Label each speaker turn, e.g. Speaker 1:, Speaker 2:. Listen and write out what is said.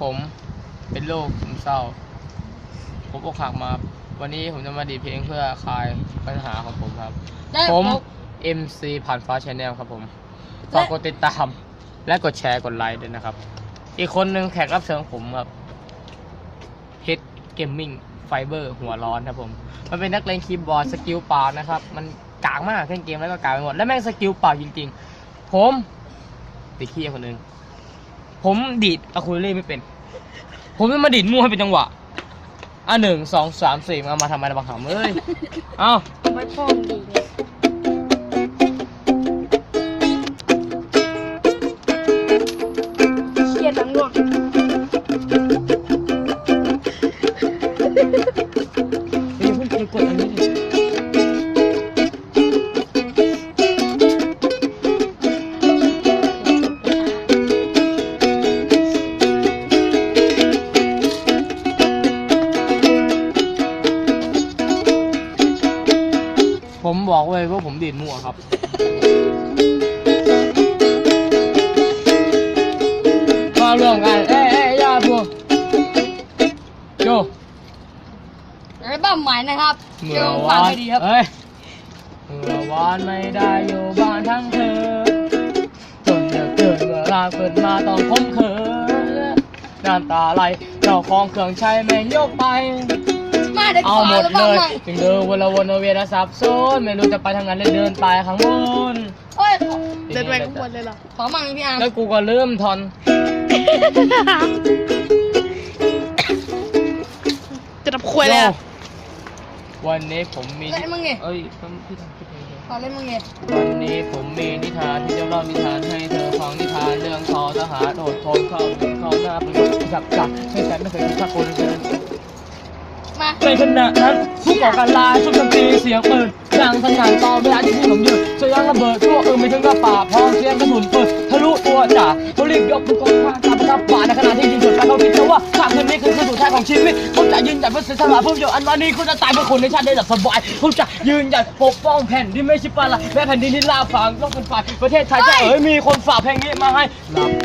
Speaker 1: ผมเป็นโรคซึมเศร้า ผมอกหักมา วันนี้ผมจะมาดีดเพลงเพื่อคลายปัญหาของผมครับ
Speaker 2: และ
Speaker 1: ผม
Speaker 2: ผม
Speaker 1: MC ผ่านฟ้าชแนลครับผมฝากกดติดตาม และกดแชร์กดไลค์ด้วยนะครับ อีกคนหนึ่งแขกรับเชิญของผมครับ Hit Gaming Fiber หัวร้อนครับผม มันเป็นนักเลงคีย์บอร์ดสกิลเปล่านะครับ มันกากมากเล่นเกมแล้วก็กากไปหมด และแม่งสกิลเปล่าจริงๆ ผมติดขี้คนหนึ่ง ผมดีดอะคูเลเล่ไม่เป็น ผมจะมาดีดมั่วให้เป็นจังหวะอะหนึ่งสองสามสี่มามาทำอะไรบางคับเอ้ย เอ้า
Speaker 2: ไม่พอดีไง
Speaker 1: ผมบอกเลยว่าผมดีดมั่วครับ มาร่วมกัน เอ้ยเอ้ยอย่าพวกโจ
Speaker 2: อัลบั้มใหม่นะครับ
Speaker 1: เมื่
Speaker 2: เจ
Speaker 1: อ
Speaker 2: อฟั
Speaker 1: วางน
Speaker 2: ให้ดีครับ
Speaker 1: เอ้ยเมื่อวานไม่ได้อยู่บ้านทั้งเธอจนเดือดเกินเมื่อลาเกิดมาต้องคมเขินน้ำตาไหลเจ้าของเครื่องใช้แม่งยกไป
Speaker 2: มา เดี๋ยว
Speaker 1: เอา
Speaker 2: ขอ
Speaker 1: หม
Speaker 2: อั
Speaker 1: ด
Speaker 2: ล
Speaker 1: เล
Speaker 2: บั้ม
Speaker 1: ย
Speaker 2: ใหม่
Speaker 1: จึงเดินวนละวนเวียนสับสนไม่รู้จะไปทางไหนเลยเดินไปข้างบน
Speaker 2: เอ้ยขอ
Speaker 3: เดินไปข้างบนเลยเหรอ
Speaker 2: ขอมั่งพี่อาร์ม
Speaker 1: แล้วกูก็เริ่มทอน
Speaker 3: จะรับควยเลยอะ
Speaker 1: วันนี้ผมมี
Speaker 2: เล่นมึงไง
Speaker 1: เอ้ยทำพี่ทำพี่ทำ
Speaker 2: ขอเล่นมึงไง
Speaker 1: วันนี้ผมมีนิทานที่จะเล่านิทานให้เธอฟังนิทานเรื่องทอทหารอดทนเข้าเข้าหน้าประโยชน์จับจับไม่ใช่ไม่เคยคิดสักคนเลย
Speaker 2: มา
Speaker 1: ในขณะนั้นผู้ก่อการร้ายชุดดนตรีเสียงปืนดังสนั่นตอนเวลาที่ผู้หลงยืนเสียงระเบิดทั่วเออไม่ถึงกับป่าพร้อมเสียงกระสุนปืนทะลุตัวจ่าเขารีบยกมือกองข้างตามประทับป่าในขณะที่ยิงสวนไปเขาคิดว่าข้ามคืนนี้คือคืนสุดท้ายของชีวิตเขาจะยืนหยัดเพื่อเสียสละเพื่อประโยชน์อันวันนี้เขาจะตายเพื่อคนในชาติได้หลับสบายเขาจะยืนหยัดปกป้องแผ่นที่ไม่ใช่ปลาละและแผ่นดินที่ลาฝังต้องเป็นฝ่ายประเทศไทยจะเอ๋ยมีคนฝากเพลงนี้มาให้หลับ